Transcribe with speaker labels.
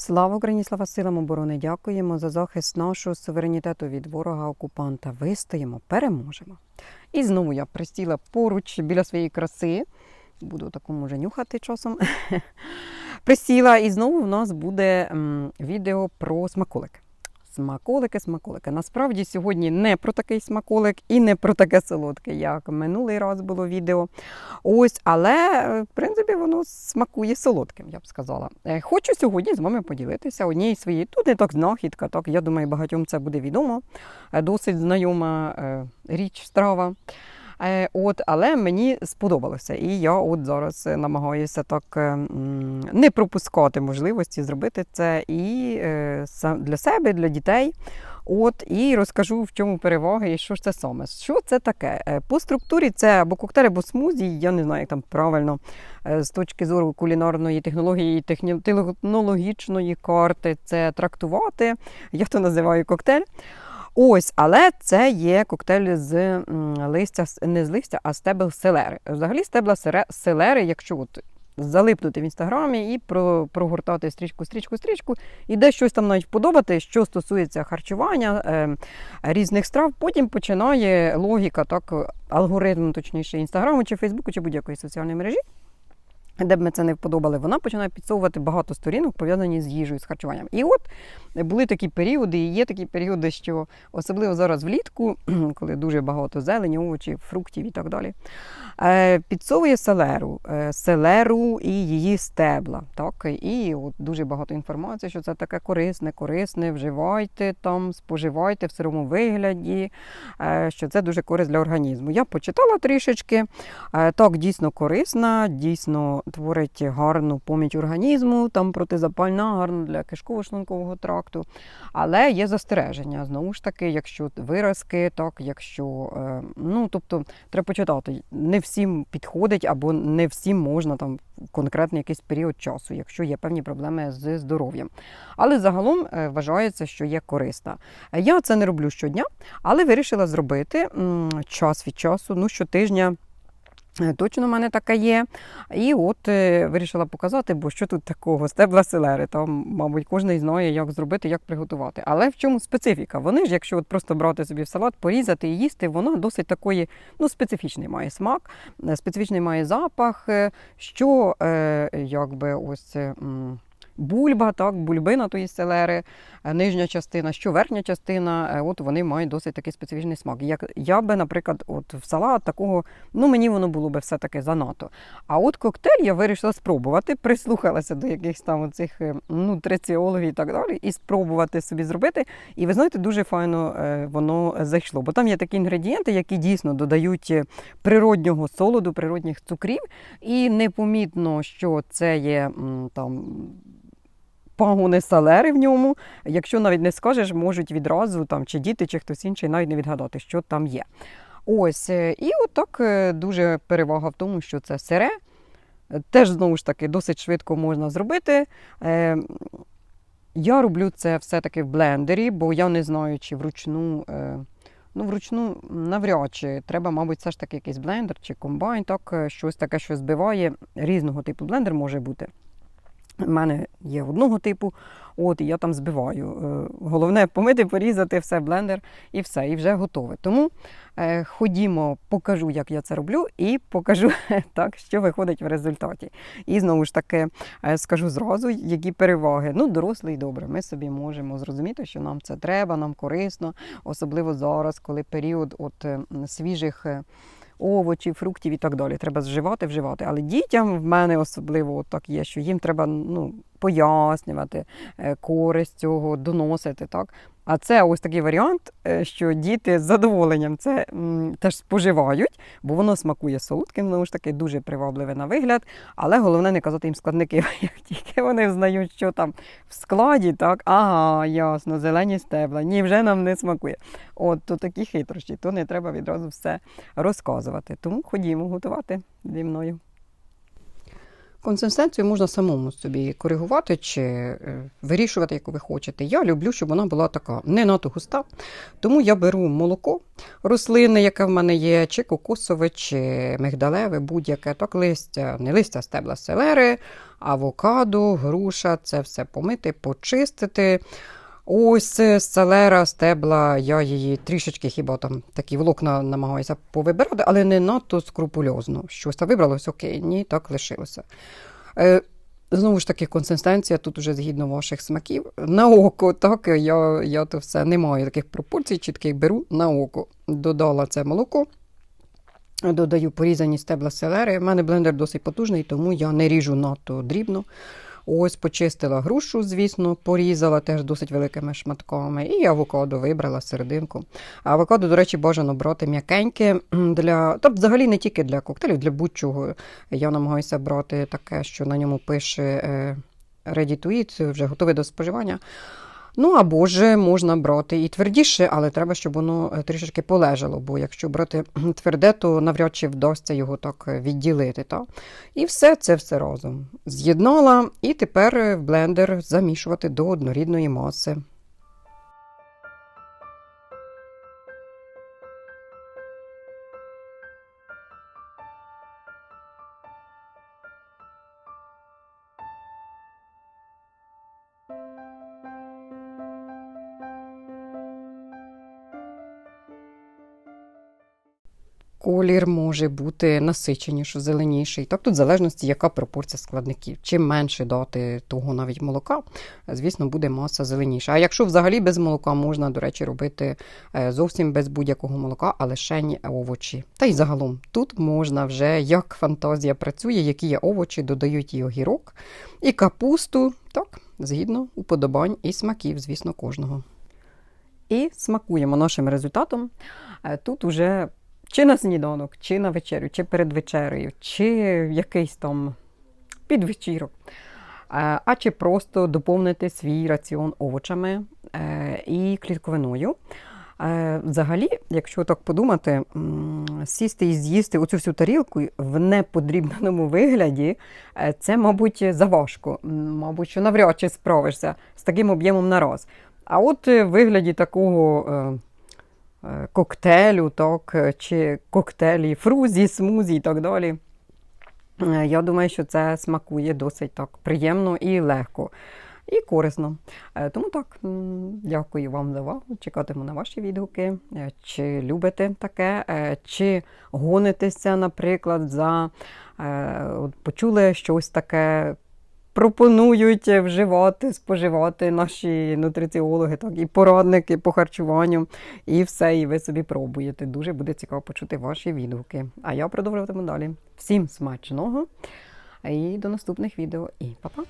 Speaker 1: Слава Україні, слава силам оборони! Дякуємо за захист нашого суверенітету від ворога-окупанта. Вистоїмо, переможемо. І знову я присіла поруч біля своєї краси. Буду такому вже нюхати часом. Присіла, і знову в нас буде відео про смаколики. Смаколики, смаколики. Насправді сьогодні не про такий смаколик і не про таке солодке, як минулий раз було відео. Ось, але е, в принципі воно смакує солодким, я б сказала. Е, Хочу сьогодні з вами поділитися однією своєю. Тут не так знахідка, так я думаю, багатьом це буде відомо. Е, Досить знайома річ страва. Е, От, але мені сподобалося, і я от зараз намагаюся так е, не пропускати можливості зробити це і е, для себе, для дітей. От і розкажу, в чому переваги і що ж це саме. Що це таке? По структурі це або коктейль, або смузі. Я не знаю, як там правильно з точки зору кулінарної технології, технологічної карти це трактувати. Я то називаю коктейль. Ось, але це є коктейль з листя, не з листя, а стебел селери. Взагалі стебла селери, якщо от залипнути в інстаграмі і про, прогортати стрічку, стрічку, стрічку, і десь щось там навіть вподобати, що стосується харчування, е, різних страв, потім починає логіка, так, алгоритм, точніше, інстаграму чи Фейсбуку, чи будь-якої соціальної мережі. Де б ми це не вподобали, вона починає підсовувати багато сторінок, пов'язані з їжею, з харчуванням. І от були такі періоди, і є такі періоди, що особливо зараз влітку, коли дуже багато зелені, овочів, фруктів і так далі, е, підсовує селеру, е, селеру і її стебла. Так? І от дуже багато інформації, що це таке корисне, корисне, вживайте там, споживайте в сирому вигляді, е, що це дуже користь для організму. Я почитала трішечки. Е, Так, дійсно корисна, дійсно творить гарну поміч організму, там протизапальна, гарна для кишково-шлункового тракту. Але є застереження. Знову ж таки, якщо виразки, так, якщо е, ну тобто треба почитати, не всім підходить або не всім можна там в конкретний якийсь період часу, якщо є певні проблеми з здоров'ям. Але загалом е, вважається, що є корисна. Я це не роблю щодня, але вирішила зробити час від часу, ну щотижня. Е, Точно в мене така є. І от е, вирішила показати, бо що тут такого? Стебла селери. Там, мабуть, кожен знає, як зробити, як приготувати. Але в чому специфіка? Вони ж, якщо от просто брати собі в салат, порізати і їсти, воно досить такої, ну, специфічний має смак, е, специфічний має запах, що якби ось. Бульба, так, бульбина тої селери, е, нижня частина, що верхня частина, е, от вони мають досить такий специфічний смак. Як я би, наприклад, от в салат такого, ну мені воно було би все-таки занадто. А от коктейль я вирішила спробувати, прислухалася до якихось там оцих е, нутриціологів і так далі, і спробувати собі зробити. І ви знаєте, дуже файно воно зайшло. Бо там є такі інгредієнти, які дійсно додають природнього солоду, природних цукрів, і непомітно, що це є там. Пагони салери в ньому, якщо навіть не скажеш, можуть відразу там чи діти, чи хтось інший навіть не відгадати, що там є. Ось, е, і отак е, дуже перевага в тому, що це сире. Теж знову ж таки досить швидко можна зробити. Е, Я роблю це все-таки в блендері, бо я не знаю, чи вручну. Ну, вручну навряд чи треба, мабуть, все ж таки якийсь блендер чи комбайн, так, щось таке, що збиває. Різного типу блендер може бути. У мене є одного типу, от і я там збиваю. Е, Головне помити, порізати все в блендер і все, і вже готове. Тому е, ходімо, покажу, як я це роблю, і покажу так, що виходить в результаті. І знову ж таки е, скажу зразу, які переваги. Ну, дорослий добре. Ми собі можемо зрозуміти, що нам це треба, нам корисно, особливо зараз, коли період от е, свіжих. е, Овочів, фруктів і так далі. Треба зживати, вживати. Але дітям в мене особливо так є, що їм треба ну, пояснювати е, користь цього, доносити. Так? А це ось такий варіант, е, що діти з задоволенням це теж споживають, бо воно смакує солодким, знову ж таки, дуже привабливе на вигляд. Але головне не казати їм складники. Як тільки вони взнають, що там в складі, так, ага, ясно, зелені стебла, ні, вже нам не смакує. От то такі хитрощі, то не треба відразу все розказувати. Тому ходімо готувати зі мною. Консистенцію можна самому собі коригувати чи е, вирішувати, яку ви хочете. Я люблю, щоб вона була така не надто густа. Тому я беру молоко рослини, яке в мене є, чи кокосове, чи мигдалеве, будь-яке, так листя, не листя, стебла селери, авокадо, груша, це все помити, почистити. Ось селера, стебла, я її трішечки хіба там такі волокна намагаюся повибирати, але не надто скрупульозно. Щось там вибралось, окей, ні, так лишилося. Е, Знову ж таки, консистенція тут уже згідно ваших смаків. На око, так, я, я то все не маю таких пропорцій, чітких беру на око. Додала це молоко, додаю порізані стебла селери. У мене блендер досить потужний, тому я не ріжу надто дрібно. Ось почистила грушу, звісно, порізала теж досить великими шматками. І авокадо вибрала серединку. Авокадо, до речі, бажано брати м'якеньке для. Тобто, взагалі не тільки для коктейлів, для будь-чого. Я намагаюся брати таке, що на ньому пише е, ready to eat, вже готове до споживання. Ну або ж можна брати і твердіше, але треба, щоб воно е, трішечки полежало, бо якщо брати тверде, то навряд чи вдасться його так е, відділити. Та? І все це все разом з'єднала, і тепер е, в блендер замішувати до однорідної маси. Колір може бути насиченіший, зеленіший. Тут в залежності, яка пропорція складників. Чим менше дати того навіть молока, звісно, буде маса зеленіша. А якщо взагалі без молока можна, до речі, робити е, зовсім без будь-якого молока, а лише овочі. Та й загалом тут можна вже, як фантазія працює, які є овочі, додають і огірок, і капусту, так, згідно уподобань і смаків, звісно, кожного. І смакуємо нашим результатом. Е, Тут уже чи на сніданок, чи на вечерю, чи перед вечерею, чи якийсь там підвечірок. Е, А чи просто доповнити свій раціон овочами е, і клітковиною. Е, Взагалі, якщо так подумати, сісти і з'їсти оцю всю тарілку в неподрібненому вигляді, це, мабуть, заважко. Мабуть, що навряд чи справишся з таким об'ємом на раз. А от в вигляді такого коктейлю, так, чи коктейлі, фрузі, смузі і так далі. Я думаю, що це смакує досить так приємно і легко. І корисно. Тому так, дякую вам за увагу. Чекатиму на ваші відгуки. Чи любите таке, чи гонитеся, наприклад, за от почули щось таке. Пропонують вживати, споживати наші нутриціологи, так, і порадники по харчуванню, і все, і ви собі пробуєте. Дуже буде цікаво почути ваші відгуки. А я продовжуватиму далі. Всім смачного і до наступних відео. І па-па!